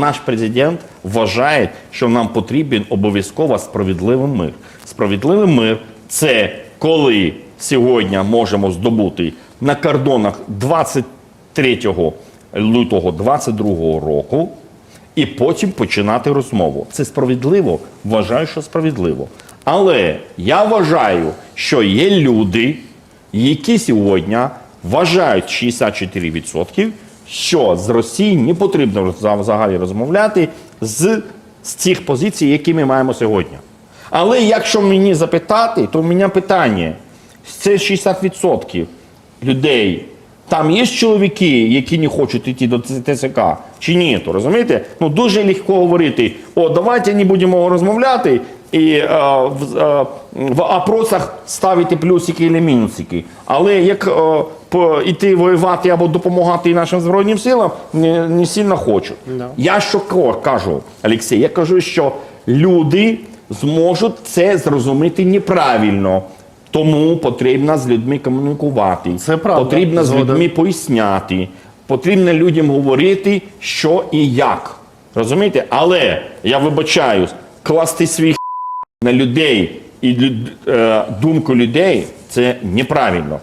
Наш президент вважає, що нам потрібен обов'язково справедливий мир. Справедливий мир це коли сьогодні можемо здобути на кордонах 23 лютого 22 року і потім починати розмову. Це справедливо? Вважаю, що справедливо. Але я вважаю, що є люди, які сьогодні вважають 64%, що з Росії не потрібно взагалі розмовляти з, з цих позицій, які ми маємо сьогодні. Але якщо мені запитати, то у мене питання: це 60% людей. Там є чоловіки, які не хочуть йти до ТСК, чи ні, то розумієте? Ну дуже легко говорити: о, давайте не будемо розмовляти і е, в, е, в опросах ставити плюсики і мінусики. Але як е, по, іти воювати або допомагати нашим Збройним силам, не, не сильно хочу. Я що кажу, Олексій, я кажу, що люди зможуть це зрозуміти неправильно. Тому потрібно з людьми комунікувати. Це правда. Потрібно з людьми поясняти. Потрібно людям говорити, що і як. Розумієте? Але я вибачаюсь, класти свій на людей і люд- е, думку людей це неправильно.